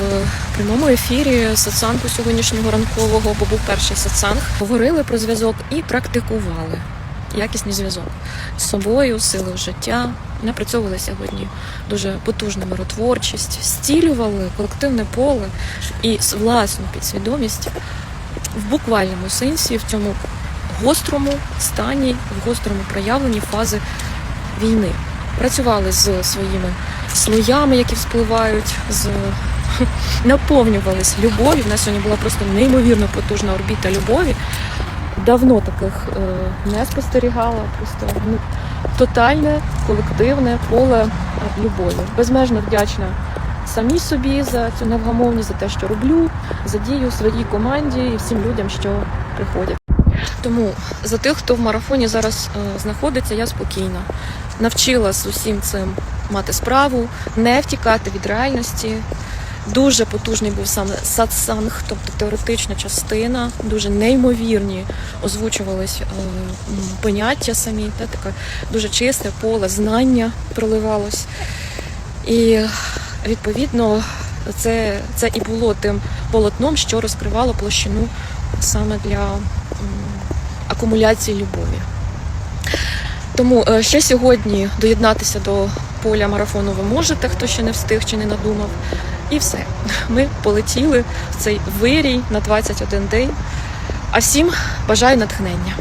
в прямому ефірі сатсангу сьогоднішнього ранкового, бо був перший сатсанг. Говорили про зв'язок і практикували якісний зв'язок з собою, сили в життя. Напрацьовували сьогодні дуже потужну миротворчість, стілювали колективне поле і власну підсвідомість в буквальному сенсі в цьому гострому стані, в гострому проявленні фази війни. Працювали з своїми слоями, які вспливають, з наповнювались любов'ю. У нас сьогодні була просто неймовірно потужна орбіта любові. Давно таких е, не спостерігала. Просто ну, тотальне колективне поле любові. Безмежно вдячна самій собі за цю невгамовність, за те, що роблю, за дію своїй команді і всім людям, що приходять. Тому за тих, хто в марафоні зараз е, знаходиться, я спокійна. Навчила усім цим мати справу, не втікати від реальності. Дуже потужний був саме сатсанг, тобто теоретична частина, дуже неймовірні озвучувались е, поняття самі, та, таке дуже чисте поле знання проливалось. І відповідно це, це і було тим полотном, що розкривало площину саме для м, акумуляції любові. Тому е, ще сьогодні доєднатися до поля марафону ви можете, хто ще не встиг чи не надумав. І все. Ми полетіли в цей вирій на 21 день. А всім бажаю натхнення.